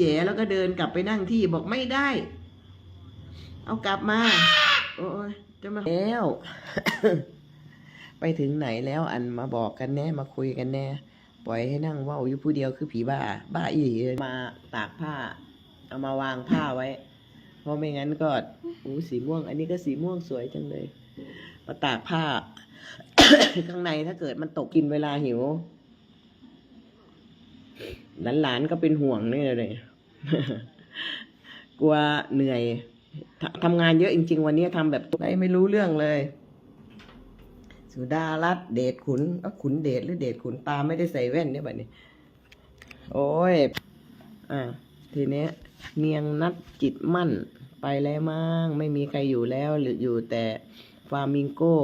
แย่แล้วก็เดินกลับไปนั่งที่บอกไม่ได้ เอากลับมา โอ้ยจะมาแล้ว ไปถึงไหนแล้วอันมาบอกกันแน่มาคุยกันแน่ ปล่อยให้นั่งว่าอยู่ผู้เดียวคือผีบ้า บ้าอีหลีเลยมาตากผ้า เอามาวางผ้าไว้ เพราะไม่งั้นก็อู้สีม่วง อันนี้ก็สีม่วงสวยจังเลยมาตากผ้า ข้างในถ้าเกิดมันตกกินเวลาหิว หลานๆก็เป็นห่วงนี่เลยกลัวเหนื่อยททำงานเยอะจริง ๆ วันนี้ทำแบบไหนไม่รู้เรื่องเลย สุดารัตเดชขุนเอ้าขุนเดชหรือเดชขุนตาไม่ได้ใส่แว่นเนี่ยแบบนี้ โอ้ย อ่าทีเนี้ยเนียงนัดจิตมั่นไปแล้วมั้งไม่มีใครอยู่แล้ว หรืออยู่แต่ฟามิงโก้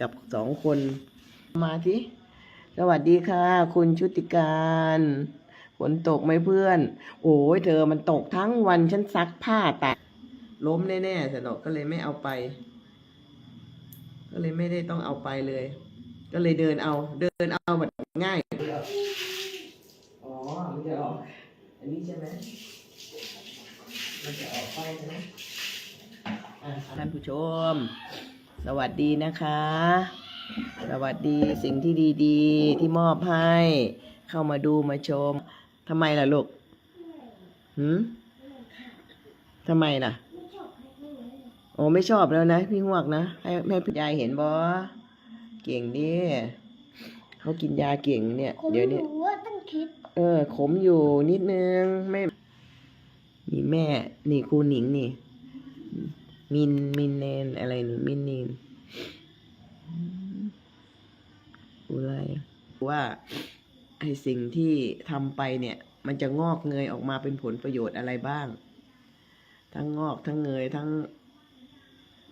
กับสองคนมาที่ สวัสดีค่ะ คุณชุติการฝนตกไหมเพื่อน โอ้ยเธอมันตกทั้งวันฉันซักผ้าตากล้มแน่ๆสนอกก็เลยไม่เอาไป ก็เลยไม่ได้ต้องเอาไปเลย ก็เลยเดินเอา เดินเอาแบบง่ายอ๋อมันจะออกอันนี้ใช่ไหมมันจะออกไปใช่ไหมอะท่านผู้ชม สวัสดีนะคะ สวัสดีสิ่งที่ดีๆ ที่มอบให้ เข้ามาดูมาชมทำไมล่ะลูกหืมทำไมล่ะ โอ้ไม่ชอบแล้วนะ พี่หวกนะ ให้ให้พี่ยายเห็นบอเก่งดิเขากินยาเก่งเนี่ยผมเดี๋ยวนี้รู้ว่าต้องคิด เออ ขมอยู่นิดนึงไม่มีแม่ นี่ครูหนิงนี่ มินมินเนนอะไรนี่มินนินครูอะไร ว่าไอสิ่งที่ทำไปเนี่ย มันจะงอกเงยออกมาเป็นผลประโยชน์อะไรบ้าง ทั้งงอกทั้งเงยทั้ง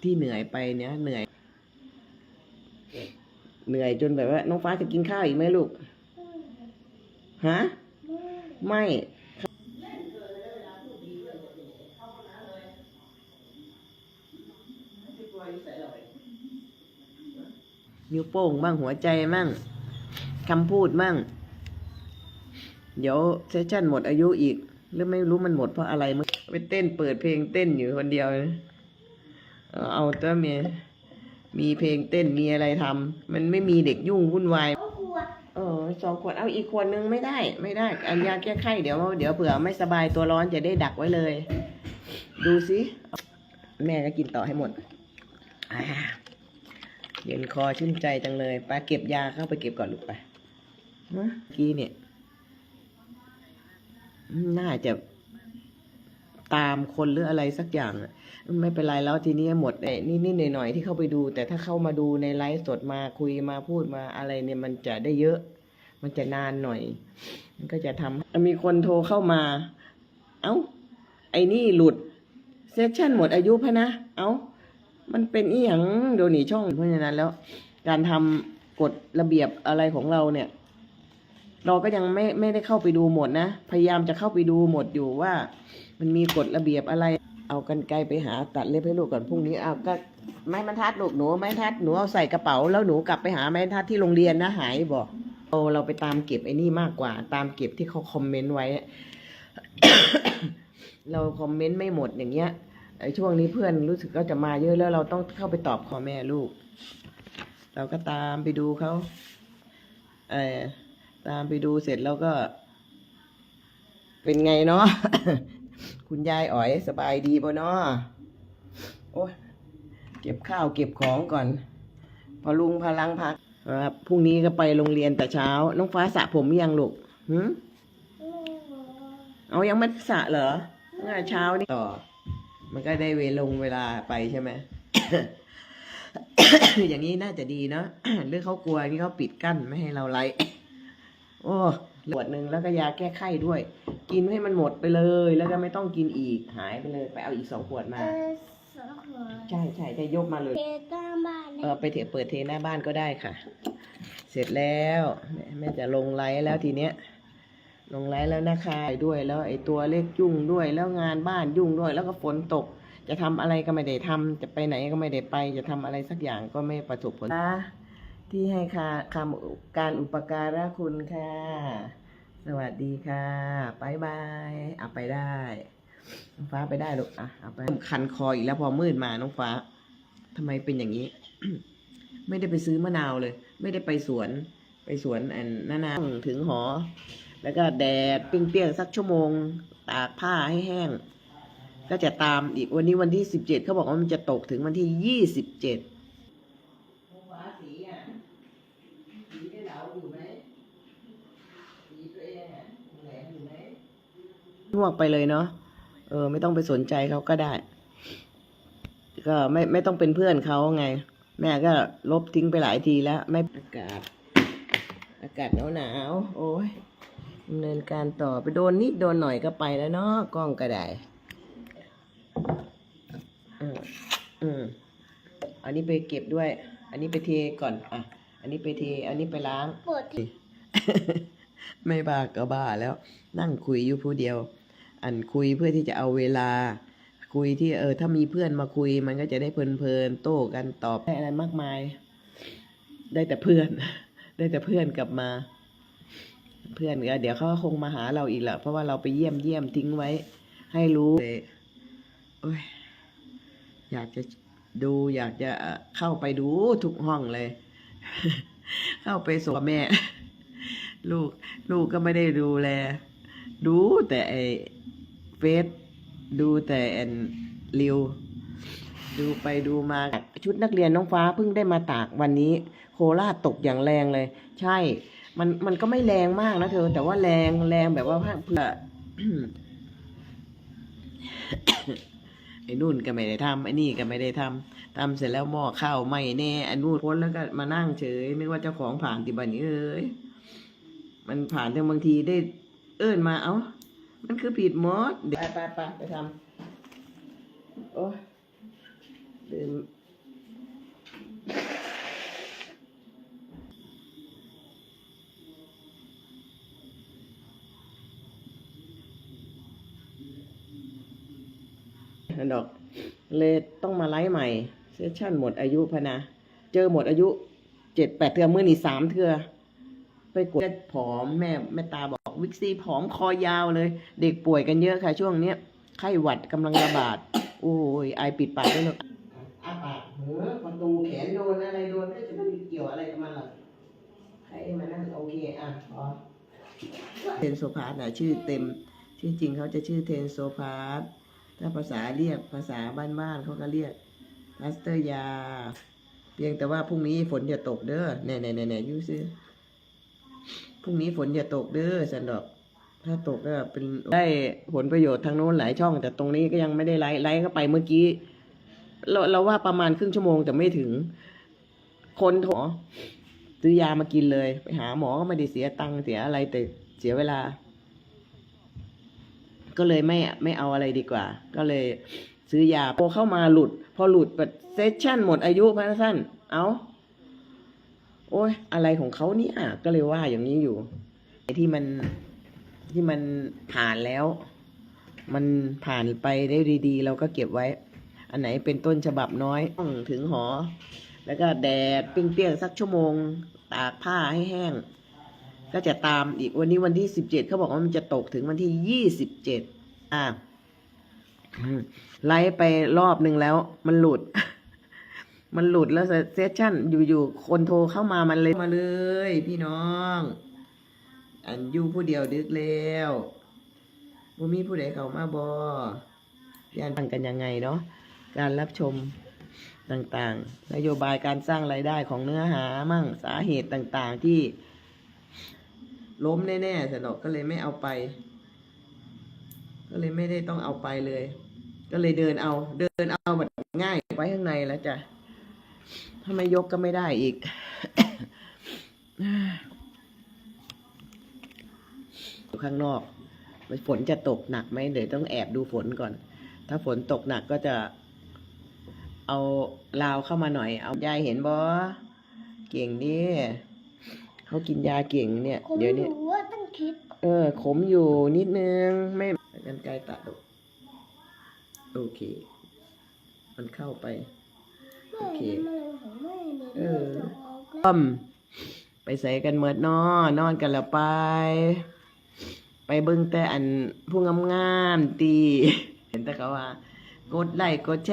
ที่เหนื่อยไปเนี่ยเหนื่อย เหนื่อยจนแบบว่า น้องฟ้าจะกินข้าวอีกไหมลูกฮะไม่นิ้วโป้งบ้างหัวใจมั่ง คำพูดมั่ง เดี๋ยวเซสชั่นหมดอายุอีก หรือไม่รู้มันหมดเพราะอะไรมึงไปเต้นเปิดเพลงเต้นอยู่คนเดียวเอาเอาแต่เมียมีเพลงเต้นมีอะไรทำมันไม่มีเด็กยุ่งวุ่นวายเออสองขวดเอาอีกขวดนึงไม่ได้ ไม่ได้อันยาแก้ไข้เดี๋ยวเดี๋ยวเผื่อไม่สบายตัวร้อนจะได้ดักไว้เลย ดูสิแม่ก็กินต่อให้หมดเย็นคอชื่นใจจังเลยไปเก็บยาเข้าไปเก็บก่อนลูกไป เมื่อกี้เนี่ย น่าจะตามคนหรืออะไรสักอย่างอะไม่เป็นไรแล้วทีนี้หมดไอ้นิดๆหน่อยๆที่เข้าไปดู แต่ถ้าเข้ามาดูในไลฟ์สดมาคุยมาพูดมาอะไรเนี่ยมันจะได้เยอะ มันจะนานหน่อย มันก็จะทำมีคนโทรเข้ามา เอ้า ไอ้นี่หลุดเซสชั่นหมดอายุพะนะเอ้า มันเป็นอีหยังเดี๋ยวหนีช่องเพราะฉะนั้นแล้ว การทำกฎระเบียบอะไรของเราเนี่ย เราก็ยังไม่ไม่ได้เข้าไปดูหมดนะ พยายามจะเข้าไปดูหมดอยู่ว่า มันมีกฎระเบียบอะไร เอากันไกลไปหาตัดเล็บให้ลูกก่อนพรุ่งนี้เอาก็ไม้บรรทัดลูกหนูไม้บรรทัดหนูเอาใส่กระเป๋าแล้วหนูกลับไปหาไม้บรรทัดที่โรงเรียนนะหายบอกเราเราไปตามเก็บไอ้นี่มากกว่า ตามเก็บที่เขาคอมเมนต์ไว้ เราคอมเมนต์ไม่หมดอย่างเงี้ยไอ้ช่วงนี้เพื่อนรู้สึกก็จะมาเยอะแล้วเราต้องเข้าไปตอบคอแม่ลูก เราก็ตามไปดูเขาเออ ตามไปดูเสร็จแล้วก็ เป็นไงเนาะ คุณยายอ๋อยสบายดีป่ะเนาะโอ้เก็บข้าวเก็บของก่อน พอลุงพลังพักครับพรุ่งนี้ก็ไปโรงเรียนแต่เช้า น้องฟ้าสระผมยังลูกหืมเอายังไม่สระเหรอเมื่อเช้านี่ต่อ มันก็ได้เวลงเวลาไปใช่ไหมอย่างนี้น่าจะดีเนาะหรือเขากลัวที่เขาปิดกั้นไม่ให้เราไลฟ์ โอ้ขวดหนึ่งแล้วก็ยาแก้ไข้ด้วย กินให้มันหมดไปเลย แล้วก็ไม่ต้องกินอีกหายไปเลย ไปเอาอีกสองขวดเอมาอสองขวดใช่ใช่จะยกมาเลย เทต้าบ้านเออไปเถอะเปิดเทหน้าบ้านก็ได้ค่ะ เสร็จแล้วแม่แม่จะลงไลฟ์แล้วทีเนี้ย ลงไลฟ์แล้วนะคะด้วยแล้วไอ้ตัวเลขยุ่งด้วยแล้วงานบ้านยุ่งด้วย แล้วก็ฝนตก จะทำอะไรก็ไม่ได้ทำจะไปไหนก็ไม่ได้ไป จะทำอะไรสักอย่างก็ไม่ประสบผล ที่ให้ค่ะคำการอุปการะคุณค่ะ สวัสดีค่ะบายบายเอาไปได้ น้องฟ้าไปได้ลูกอะเอาไปคันคออีกแล้วพอมืดมาน้องฟ้าทำไมเป็นอย่างนี้ ไม่ได้ไปซื้อมะนาวเลย ไม่ได้ไปสวน ไปสวนอันนานาถึงหอ แล้วก็แดดเปรี้ยงๆสักชั่วโมง ตากผ้าให้แห้ง ก็จะตามอีกวันนี้วันที่สิบเจ็ดเขาบอกว่ามันจะตกถึงวันที่ยี่สิบเจ็ดฟ้าสีอะ สีได้เหลาอยู่ไหมสีตัวเองอะแหลมอยู่ไหม ลวกไปเลยเนาะเออ ไม่ต้องไปสนใจเขาก็ได้ ก็ไม่ไม่ต้องเป็นเพื่อนเขาไง แม่ก็ลบทิ้งไปหลายทีแล้ว ไม่อากาศ อากาศหนาวหนาวๆโอ้ยดำเนินการต่อไปโดนนิดโดนหน่อยก็ไปแล้วเนาะกล้องก็ได้อืมอืมอันนี้ไปเก็บด้วย อันนี้ไปเทก่อนอะ อันนี้ไปเท อันนี้ไปล้างปวดที่ไม่บ้าก็บ้าแล้ว นั่งคุยอยู่ผู้เดียว อันคุยเพื่อที่จะเอาเวลา คุยที่เออถ้ามีเพื่อนมาคุย มันก็จะได้เพลินๆโต้กันตอบได้อะไรมากมาย ได้แต่เพื่อน ได้แต่เพื่อนกลับมา เพื่อนก็เดี๋ยวเขาคงมาหาเราอีกแหละเพราะว่าเราไปเยี่ยมเยี่ยมทิ้งไว้ ให้รู้เลยโอ้ยอยากจะดูอยากจะเข้าไปดูทุกห้องเลย เข้าไปส่งแม่ ลูก ลูกก็ไม่ได้ดูแล ดูแต่ไอ เฟซดูแต่แอนริวดูไปดูมาชุดนักเรียนน้องฟ้าเพิ่งได้มาตากวันนี้ โคราชตกอย่างแรงเลย ใช่ มันมันก็ไม่แรงมากนะเธอ แต่ว่าแรงแรงแบบว่าเพื่อไอ้นู่นก็ไม่ได้ทำไอ้นี่ก็ไม่ได้ทำทำเสร็จแล้วหม้อข้าวไหม่แน่อันนู่นพ้นแล้วก็มานั่งเฉยนึกว่าเจ้าของผ่านติบันนี้เอ้ยมันผ่านทั้งบางทีได้ เอิ้นมาเอ้า มันคือผิดหมดเดี๋ยวไปไปไปไปทำโอ้ยลืมดอกเลยต้องมาไลฟ์ใหม่เซสชั่นหมดอายุพะนะ เจอหมดอายุเจ็ดแปดเทือมื่อนี่สามเทือ ไปกดผอมแม่แม่ตาบอก วิกซีผอมคอยาวเลย เด็กป่วยกันเยอะค่ะ ช่วงเนี้ยไข้หวัดกำลังระบาด โอ้ยไอปิดปากด้วยเนอะอาปากเหือประตูแขนโดนอะไรโดนก็จะไม่เกี่ยวอะไรกับมันหรอกให้มันนั่นโอเคอะพอเทนโซพาร์ตนะชื่อเต็มชื่อจริงเขาจะชื่อเทนโซพาร์ตถ้าภาษาเรียกภาษาบ้านๆเขาก็เรียกพลาสเตอร์ยา เพียงแต่ว่าพรุ่งนี้ฝนจะตกเด้อแน่ๆๆๆยูซื้อ พรุ่งนี้ฝนอย่าตกเด้อสันดอก ถ้าตกก็เป็นได้ผลประโยชน์ทางโน้นหลายช่อง แต่ตรงนี้ก็ยังไม่ได้ไลฟ์ไลฟ์เข้าไปเมื่อกี้ เราเราว่าประมาณครึ่งชั่วโมงแต่ไม่ถึง คนโทรซื้อยามากินเลย ไปหาหมอก็ไม่ได้เสียตังค์เสียอะไรแต่เสียเวลา ก็เลยไม่ไม่เอาอะไรดีกว่า ก็เลยซื้อยาพอเข้ามาหลุด พอหลุดเซสชั่นหมดอายุพันสั้นเอา โอ้ยอะไรของเขาเนี่ยก็เลยว่าอย่างนี้อยู่ไอ้ที่มันที่มันผ่านแล้ว มันผ่านไปได้ดี ๆ เราก็เก็บไว้ อันไหนเป็นต้นฉบับน้อยต้องถึงหอ แล้วก็แดดเปรี้ยงๆสักชั่วโมง ตากผ้าให้แห้ง ก็จะตามอีกวันนี้วันที่สิบเจ็ดเขาบอกว่ามันจะตกถึงวันที่ยี่สิบเจ็ดอะไล่ไปรอบหนึ่งแล้ว มันหลุด มันหลุดแล้วเซสชั่นอยู่ๆคนโทรเข้ามามันเลยมาเลย พี่น้อง อันอยู่ผู้เดียวดึกแล้วบ่มีผู้ใดเข้ามาบอยานฟังกันยังไงเนาะการรับชมต่างๆ นโยบายการสร้างรายได้ของเนื้อหามั่งสาเหตุต่างๆที่ ล้มแน่ๆสนอกก็เลยไม่เอาไป ก็เลยไม่ได้ต้องเอาไปเลย ก็เลยเดินเอา เดินเอาแบบง่ายไว้ข้างในแล้วจ้ะ ถ้าไม่ยกก็ไม่ได้อีก อยู่ข้างนอกฝนจะตกหนักไหมเดี๋ยวต้องแอบดูฝนก่อน ถ้าฝนตกหนักก็จะ เอาราวเข้ามาหน่อย เอายายเห็นบอเก่งดิเขากินยาเก่งเนี่ยผมเดี๋ยวนี้รู้ว่าต้องคิด เออ ขมอยู่นิดนึง ไม่กันไกลตัดออกโอเค มันเข้าไป โอเคเออต้มไปใส่กันเมิดนอนนอนกันแล้วไป ไปเบิ่งแต่อันผู้งามๆตี เห็นแต่เขาว่ากดไลค์กดแชร์